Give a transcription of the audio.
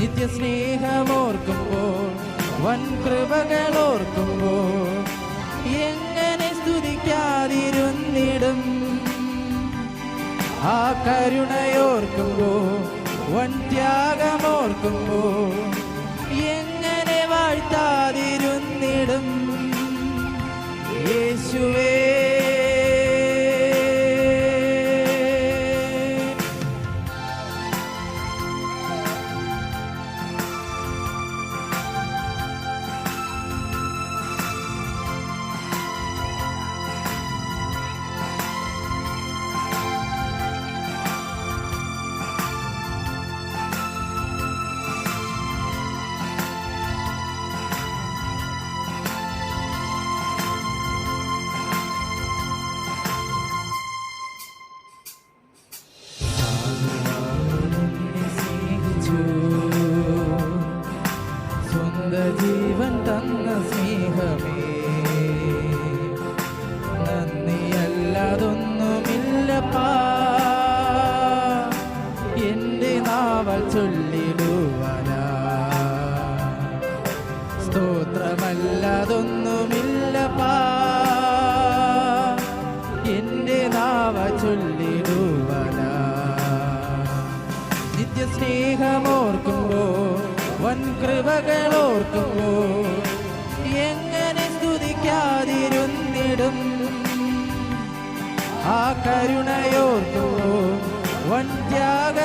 നിത്യ സ്നേഹമോർക്കുമ്പോൾ വൻ കൃപകളോർക്കുമ്പോൾ എങ്ങനെ സ്തുതിക്കാതിരുന്നിടും? ആ കരുണയോർക്കുമ്പോ വൻ ത്യാഗമോർക്കുമ്പോ എങ്ങനെ വാഴ്ത്താതിരുന്നിടും? യേശുവേ സ്വന്ത ജീവൻ തന്ന സ്നേഹമേ. നന്ദിയല്ലാതൊന്നുമില്ലപ്പാ എന്റെ നാവൽ ചൊല്ലിടുവാനാ. സ്തോത്രമല്ലാതൊന്നുമില്ലപ്പാ എന്റെ നാവ ചൊല്ലിടുവാനാ. നിത്യ സ്നേഹമോർക്കുമ്പോ വൻ കൃപകളോർക്കുമ്പോ എങ്ങനെ സ്തുതിക്കാതിരുന്നിടും. ആ കരുണയോർക്കുമ്പോൾ വൻ ത്യാഗ